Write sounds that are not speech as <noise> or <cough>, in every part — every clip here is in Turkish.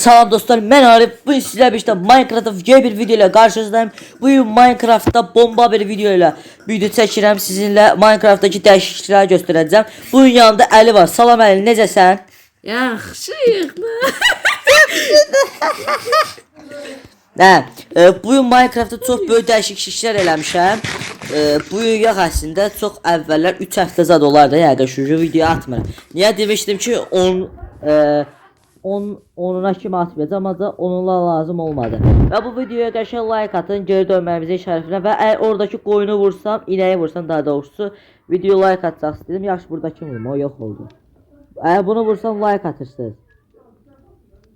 Salam dostlar ben Arif. Bugün sizlerle birlikte Minecraft'ta yeni bir video ile karşınızdayım. Bugün Minecraft'ta bomba bir video ile video çəkirəm sizinle Minecraft'taki değişiklikler göstereceğim. Bugün yanımda Ali var. Salam Ali necəsən? Yaxşıyıq? <laughs> Hə, e, bugün Minecraft'ta çox böyük dəyişikliklər eləmişəm. E, Bugün yox əslində çox əvvəllər 3 həftə zad olardı. Yəqin şu video atmıram. Niyə demişdim ki 10 e, 10 onuna kimi atmayacağım ancaq onunla lazım olmadı. Və bu videoya qəşəng like atın, geri dönməyimizin şərəfinə və əgər oradakı qoyunu vursam, inəyi vursam daha doğrusu video like atacaq istedim. Yaxşı buradakı vurma, o yox oldu. Əgər bunu vursam like atırsınız.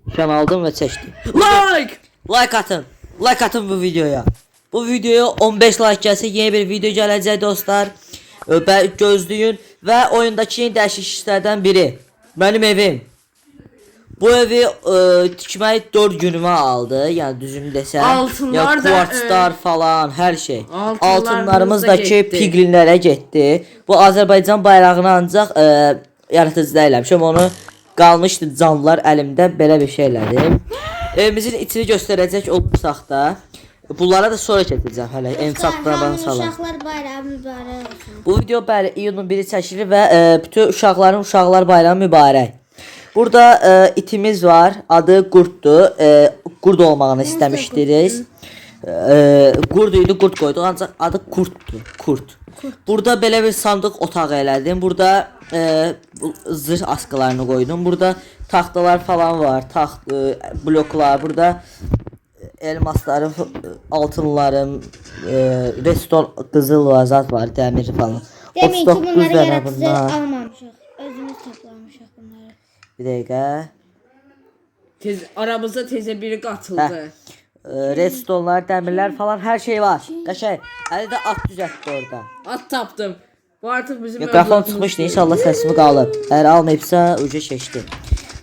Nişan aldım və çəkdim. Like! Like atın. Like atın bu videoya. Bu videoya 15 like gəlsə yeni bir video gələcək dostlar. Gözləyin və oyundakı yeni dəyişikliklərdən biri. Mənim evim. Bu evi e, tikmək 4 günümə aldı. Yəni düzünü desəm. Altınlar ya da, kvartslar falan, hər şey. Altınlarımız Altınlarımız da ki piglinlərə getdi. Bu Azərbaycan bayrağını ancaq e, yaradıcıda eləmişəm. Onu qalmışdı canlılar əlimdə belə bir şey elədim. Evimizin içini göstərəcək olursaq da bunlara da sonra keçəcəm hələ. Ensatlardan salam. Uşaqlar bayramı mübarək olsun. Bu video bəli iyunun 1-i çəkilir və e, bütün uşaqların uşaqlar bayramı mübarək. Burada e, itimiz var. Adı Qurtdur. E, qurd olmağını istəmişdiniz. E, qurd idi, qurd qoyduq. Ancaq adı Kurtdur. Kurt. Burada belə bir sandıq otağı elədim. Burada e, zırh askılarını qoydum. Burada taxtalar falan var. Taxt, e, bloklar. Burada elmaslarım, altınlarım, e, reston qızıl var, zat var, dəmir falan. Demin ki 39 bunları dənə yaratıcı bunlar. Bir dəqiqə. Tez, aramızda tezə biri Hə. qatıldı. E, redstonelar, falan hər şey var. Qəşəng. Əli də at düzəltdi orada. At tapdım. Bu artıq bizim Mikrofon çıxmışdı. İnşallah səsimi qalıb. Əgər almayıbsa uca keçdi.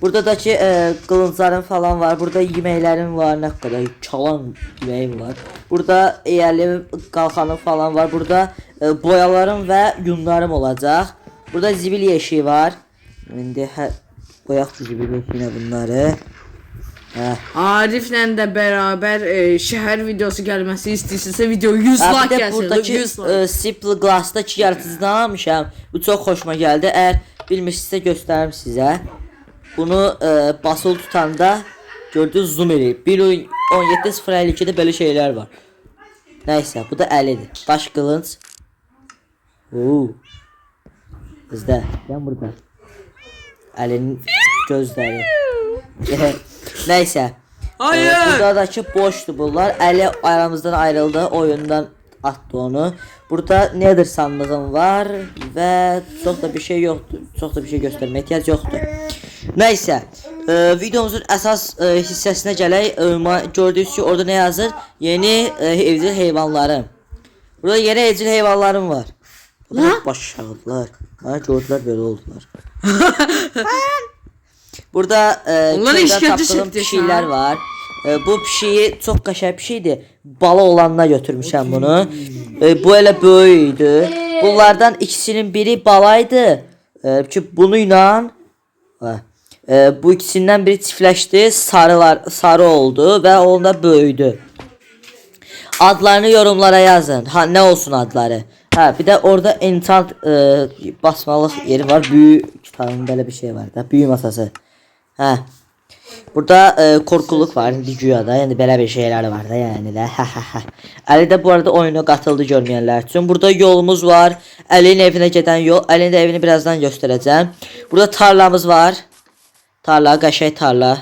Burada da ki e, qılınclarım falan var. Burada yeməklərim var. Nə qədər çalan yeməyim var. Burada eyalim, qalxanım falan var. Burada e, boyalarım və yunlarım olacaq. Burada zibil yeşiyi var. İndi bu zibil yeşiyinə bunları. Hə. Ariflə də bərabər e, şəhər videosu gəlməsi istəyirsinizsə video 100 Ha, like də gəlsin. buradakı 100 like. e, Simple Glass'dakı yaratıcıdan almışam. Bu çox xoşuma gəldi. Əgər bilmirsinizsə göstərim sizə. Bunu e, basılı tutanda gördünüz zoom eləyib. 1.17.052-də belə şeylər var. Nəysə, bu da əlidir. Daş qılınc. Oo. Bizdə, yan burada. Əlinin gözləri. <laughs> Nəysə. Hayır. Ee, buradakı boşdu bunlar. Əli aramızdan ayrıldı. Oyundan atdı onu. Burada Nether sandığım var və çox da bir şey yoxdur. Çox da bir şey göstərməyə ehtiyac yoxdur. Nəysə, e, videomuzun əsas e, hissəsinə gələk. E, ma- gördüyünüz ki, orada nə yazır? Yeni e, evcil heyvanlarım. Burada yeni evcil heyvanlarım var. Burada başladılar. Ha gördülər belə oldular. <laughs> Burada e, Onlara tapdığım çəkdi pişiklər sən. var. E, bu pişiyi çox qəşəng pişikdir. Bala olanına götürmüşəm bunu. E, bu elə böyük idi. Bunlardan ikisinin biri balaydı. E, ki bunu ilə hə, e, bu ikisindən biri çiftləşdi, sarılar sarı oldu və onda böyüdü. Adlarını yorumlara yazın. Ha nə olsun adları? Hə, bir də orada enchant e, basmalıq yeri var. Büyü kitabın belə bir şey var da. Büyü masası. Hə. Burada e, korkuluk var indi güya da. Yəni belə bir şeylər var da hə hə. Əli də bu arada oyuna qatıldı görməyənlər üçün. Burada yolumuz var. Əlinin evinə gedən yol. Əlinin də evini birazdan göstərəcəm. Burada tarlamız var. Tarla, qəşəng tarla.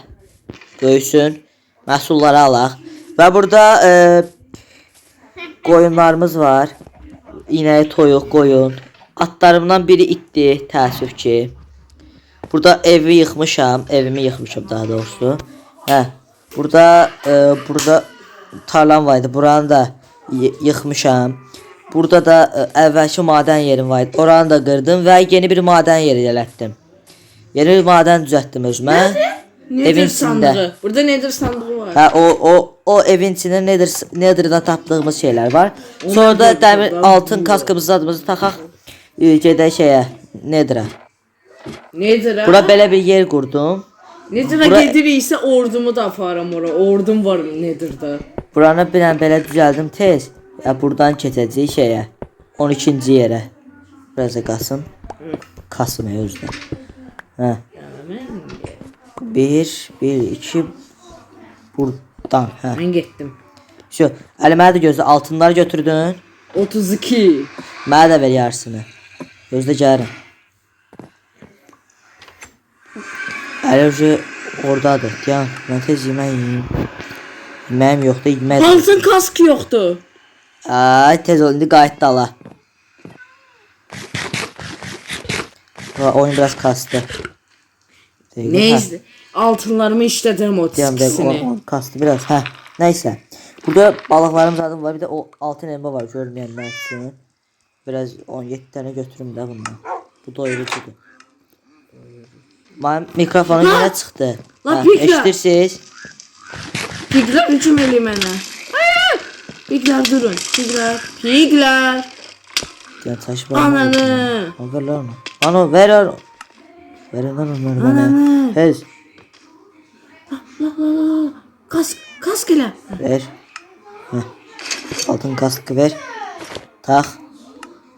Böyüsün. Məhsulları alaq. Və burada e, qoyunlarımız var. İnək, toyuq, qoyun. Atlarımdan biri itdi, təəssüf ki. Burada evi yıxmışam, evimi yıxmışam daha doğrusu. Hə. Burada e, burada tarlam var idi. Buranı da y- yıxmışam. Burada da e, əvvəlki madən yerim var idi. Oranı da qırdım və yeni bir madən yeri yerətdim. Yeni bir madən düzəltdim özümə. Nedir evin sandığı? Burada nedir sandığı var? Hə o o o evin içində nedir nedirdən tapdığımız şeylər var. Sonra da ben altın kaskımızı adımızı taxaq e, gedək şeyə nedirə. Nedir ha? Bura belə bir yer qurdum. Nedirə Bura- gediriksə ordumu da aparam ora. Ordum var Nedirdə. Buranı bir an belə düzəldim tez. Ya buradan keçəcəyik şeyə. 12-ci yerə. Biraz da qasım. Kasım ya özdə. Hə. Yəni mən 1 1 2 buradan. Hə. mən getdim. Şu, Əli mənə də gözlə altınları götürdün. 32. Mənə də ver yarısını. Gözlə gəlirəm. Ucu oradadır. Dayan, mən tez yemək yeyeyim. Yeməyim yoxdur, yemək. Altın kask yoxdur. Ay tez ol indi qayıtdı ala. Oyun biraz kastı. Neyse. Altınlarımı işlədirəm o tikisini. kastı biraz. Hə. Nəysə. Burada balıqlarımız adım var. Bir də o altın elma var görməyənlər üçün. Biraz 17 dənə götürüm də bundan. Bu doyurucudur. Mənim mikrofonum yenə çıxdı. Lan Piklə. eşidirsiniz? Piglər hücum eləyir mənə. Ay! Piglər durun. Piglər. Piglər. Ya taşma. Ananı. Ver lan onu. Ver onu. Ver lan onları bana. Ananı. Tez. La la la la. Kask. Kask elə. Ver. Heh. Altın kaskı ver. Tak.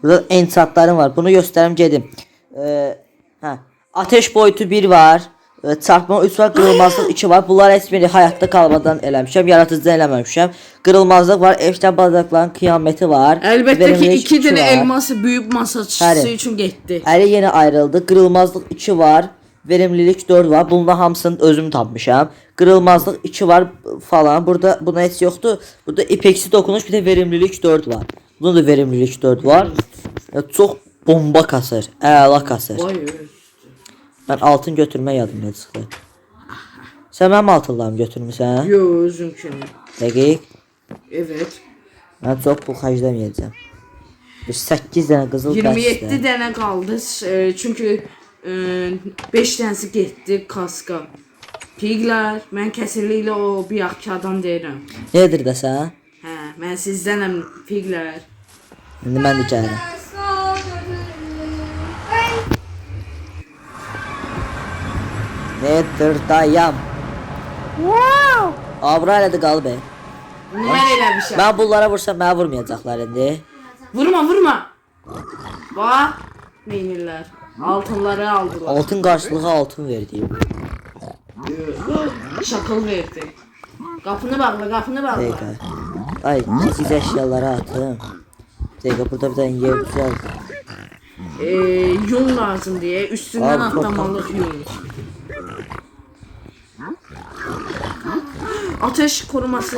Burada ensatlarım var. Bunu gösterim gedim. Ee, hə. Ateş boyutu 1 var. Ee, çarpma 3 var, qırılmazlıq 2 var. Bunlar heç biri həyatda qalmadan eləmişəm, yaradıcıdan eləməmişəm. Qırılmazlıq var, evdə balıqların qiyaməti var. Əlbəttə ki verimlilik 2 iki dənə var. elması böyük masaçısı Bəli. üçün getdi. Əli yenə ayrıldı. Qırılmazlıq 2 var. Verimlilik 4 var. Bundan hamısını özüm tapmışam. Qırılmazlıq 2 var falan. Burada buna heç yoxdur. Burada ipeksi dokunuş bir də verimlilik 4 var. Bunda da verimlilik 4 var. Çox bomba kasır. Əla kasır. Vay. Mən altın götürmək yadımda çıxdı. Sən mənim altınlarımı götürmüsən? Yo özümkünü. Dəqiq. Evet. Mən çox pul xərcləməyəcəm. Bir 8 dənə qızıl 27 bəsdir. dənə qaldı. e, Çünki 5 dənəsi getdi kaska. Piglər, mən kəsirliklə o biyaqki adam deyirəm. Nədir də sən? Hə, mən sizdənəm piglər. İndi mən də gəlirəm. Nedir dayam? Wow! Avrayla da qalıb. mən eləmişəm. Mən bunlara vursam mənə vurmayacaqlar indi. Vurma, vurma. Bax, neynirlər? Altınları aldılar. Altın qarşılığı altın verdi. Şakıl verdi. Qapını bağla, qapını bağla. Dəqiqə. Ay, siz əşyaları atım. Dəqiqə burada bir dənə yer düzəld. Ee, yun lazım diye üstünden Abi, çok atlamalık yun. Ateş koruması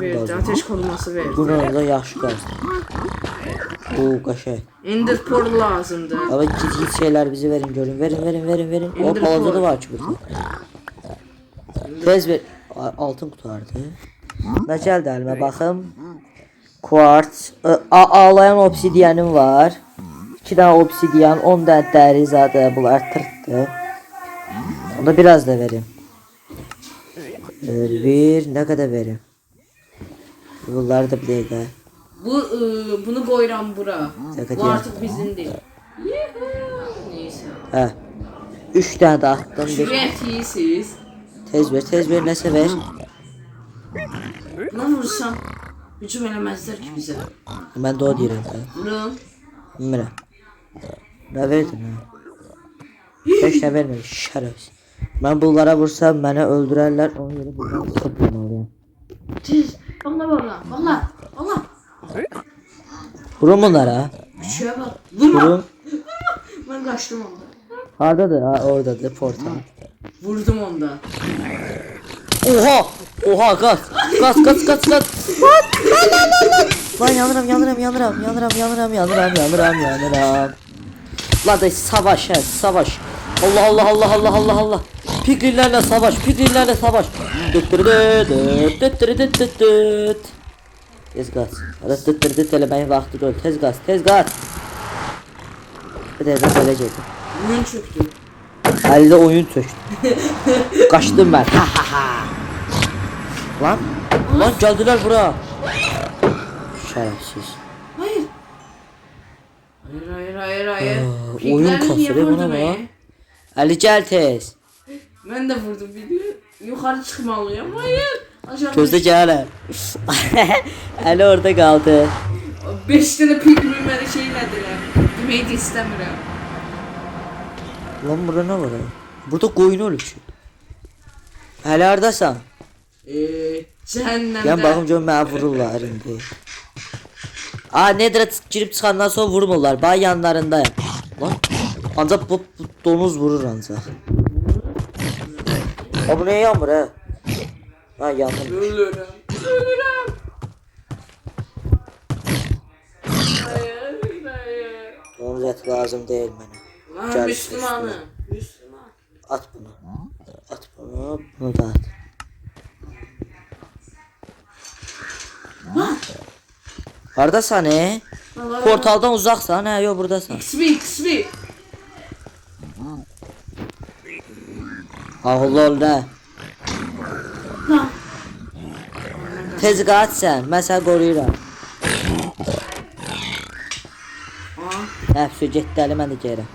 verdi, ateş koruması verdi. Bunun da yaxşı qalsın. Bu qaşay. Ender pearl lazımdı. Ama git şeyler bizi verin görün. Verin verin verin verin. O balaca da var ki burada. Tez ver. Altın qutardı. Ne geldi elime bakım. Quartz. Ağlayan obsidiyanım var. 2 tane obsidiyan, 10 tane dəri zaten bunlar tırtdı. Onda biraz da verin. Ee, Bir ne kadar verin? Bunları da bir dakika. Bu ıı, bunu koyuram bura. Bu artık bizim değil. Neyse. Hə. 3 tane de attım. Şuraya siz. Tez ver, tez ver, nəsə ver. Buna vursam hücum eləməzlər ki bizə. Mən də o deyirəm. Vurun. Bilmirəm. Nə verdin? Heç nə vermədi, şərəfsiz. Mən bunlara vursam məni öldürərlər, onu görə buradan çıxıb vurmalıyam. Tez. Valla valla. Valla. Valla. Vurun bunlara. Küçüğe bak. Vurma. Vurun. <laughs> Ben kaçtım onda. Hardadır? Ha, oradadır portal. Vurdum onda. Oha! Oha, qaç! Qaç, qaç, qaç, qaç! Lan, lan, lan, lan, lan! Lan yanıram, yanıram, yanıram, yanıram, yanıram, yanıram, yanıram, yanıram. La da savaş he, savaş. Allah Allah Allah Allah Allah Allah. Piglinlerle savaş, piglinlerle savaş. Dıt dırı dıt dıt dıt dırı dıt dıt dıt. Tez gaz. Dıt dıt dırı dıt eləməyin vaxtı deyil. Tez gaz, tez gaz. Bir də belə gedir. Oyun çöktü. Əldə oyun çöktü. Ha ha. Lan, lan gəldilər bura. Şərəfsiz. Hayır. Hayır hayır hayır hayır. oyun Figürlerin niye kasırı buna bak. Gəl tez. Ben de vurdum birini. Yukarı çıkmalıyım. Hayır. Aşağı Gözde gələ. Əli orada qaldı. 5 tane pigmin beni şeylediler. Demeyi de istemiyorum. Lan burada nə var? ha? Burada qoyun ölüb ki. Hələ hardasan? Eee cehennemde. Yan baxım gör məni vururlar indi. A Nedra girib çıxandan sonra vurmurlar. Bax yanlarındayım. Lan ancaq bu, bu donuz vurur ancaq. Ha bu nə yanmır ha? Ha yandım. Ölürüm. Ölürüm. Hayır, hayır. Donuz eti lazım deyil mənə. Lan Gel Müslümanı. Müslüman. At bunu. At bunu. Bunu da at. Hardasan e? Portaldan uzaqsan, hə, yox burdasan. XP XP. Ağıllı ol da. Tez qaç sən, mən səni qoruyuram. Aa. Hə, şu getdi əli, mən də gəlirəm.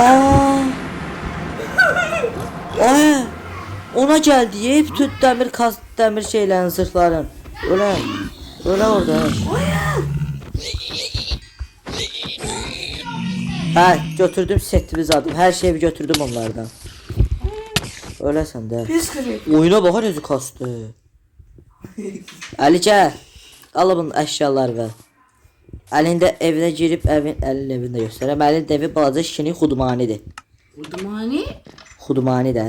Aa! Aa! Ona gəldi, bütün dəmir dəmir şeylərin, zırhların. Ölə, ölə orada. Hə, götürdüm setimiz adım. Hər şeyi götürdüm onlardan. Öləsən də. Pis kırık. Oyuna bax özü kastı. Gəl. Al bunun əşyaları və. Əlində evinə girib evin əlin evində göstərəm. Əlin evi balaca şirin xudmanidir. Udmani. Xudmani də.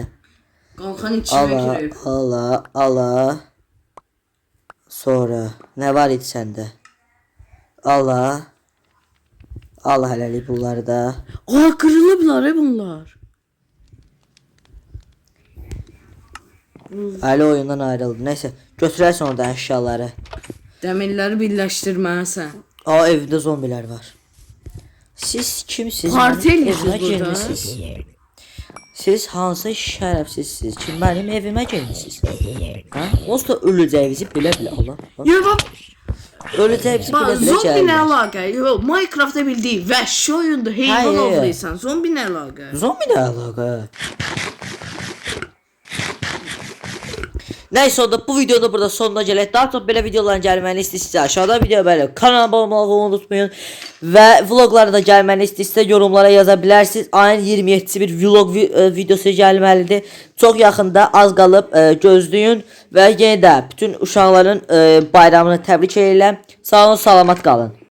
Kalkan içine Ala, girip. ala, ala. Sonra nə var idi səndə? Ala. Al hələlik bunları da. Aa kırılıblar he bunlar. Əli oyundan ayrıldı. Nəysə, götürərsən orada əşyaları. Demirleri birleştirmezsen. Aa evdə zombilər var. Siz kimsiniz? Parti Mənim eləyirsiz evimə burada. girmisiniz? Siz hansı şərəfsizsiniz ki, mənim evimə girmisiniz? Hə? <laughs> Onsuz da öləcəyinizi bilə bilə Allah. Ya bak, Öləcəyinizi bak bilə zombi ne alaka? Yo, Minecraft'ta bildiği vəhşi oyunda heyvan Hayır. ovlaysan zombi ne alaka? Zombi nə əlaqə? Nəysə onda bu videonun burada sonuna gələk. Daha çox belə videoların gəlməni istəyirsinizsə aşağıda video belə kanalıma abunə olmağı unutmayın və vloqlara da gəlməni istəyirsinizsə yorumlara yaza bilərsiniz. Ayın 27-si bir vlog vi e, videosu gəlməlidir. Çox yaxında az qalıb e, gözləyin və yenə də bütün uşaqların e, bayramını təbrik edirəm. Sağ olun, salamat qalın.